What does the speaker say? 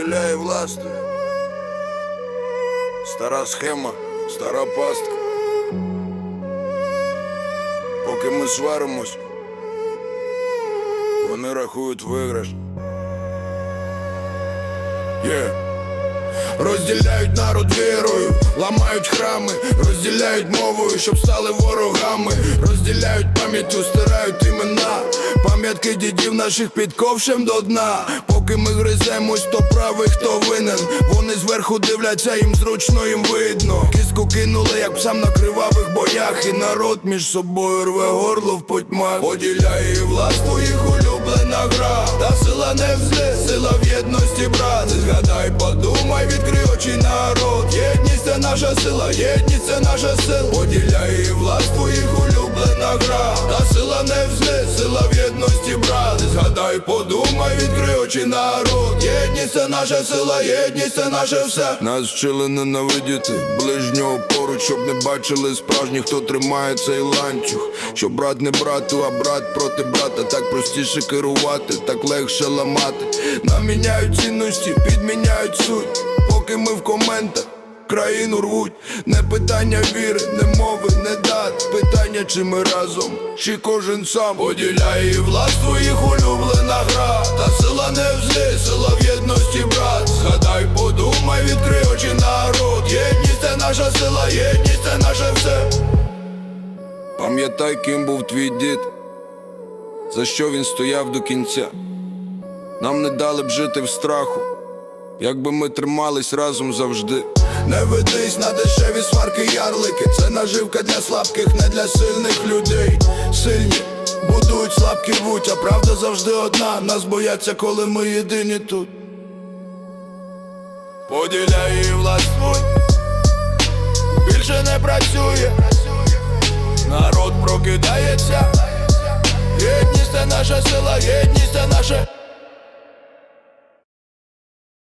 розділяє власною. Стара схема, стара пастка. Поки ми сваримось, вони рахують виграш. Є. Розділяють народ вірою, ламають храми, розділяють мовою, щоб стали ворогами, розділяють пам'яттю, стирають імена, пам'ятки дідів наших під ковшем до дна. Поки ми гриземось, хто правий, хто винен. Вони зверху дивляться, їм зручно їм видно. Кіску кинули, як псам на кривавих боях, і народ між собою рве горло в потьмах. Поділяє власть твоїх улюблена гра. Та сила не взле, сила в єдності, брат. Згадай, подумай, відкрий очі народ. Єдність це наша сила, єдність це наша сила. Поділяє власть твоїх улюблена гра. Та сила не взле, сила в єдності, брат. Згадай, подумай, відкрий народ. Єдність це наша сила, єдність це наше все. Нас вчили ненавидіти ближнього поруч, щоб не бачили справжніх, хто тримає цей ланцюг. Що брат не брату, а брат проти брата. Так простіше керувати, так легше ламати. Нам міняють цінності, підміняють суть. Поки ми в коментах. Країну рвуть, не питання віри, не мови, не дат Питання, чи ми разом, чи кожен сам Поділяє власть твоїх улюблена Пам'ятай, ким був твій дід, за що він стояв до кінця. Нам не дали б жити в страху, якби ми тримались разом завжди. Не ведись на дешеві сварки, ярлики. Це наживка для слабких, не для сильних людей. Сильні будують, слабкі рвуть, а правда завжди одна. Нас бояться, коли ми єдині тут. Поділяє власть твой, більше не працює. єдність це наше.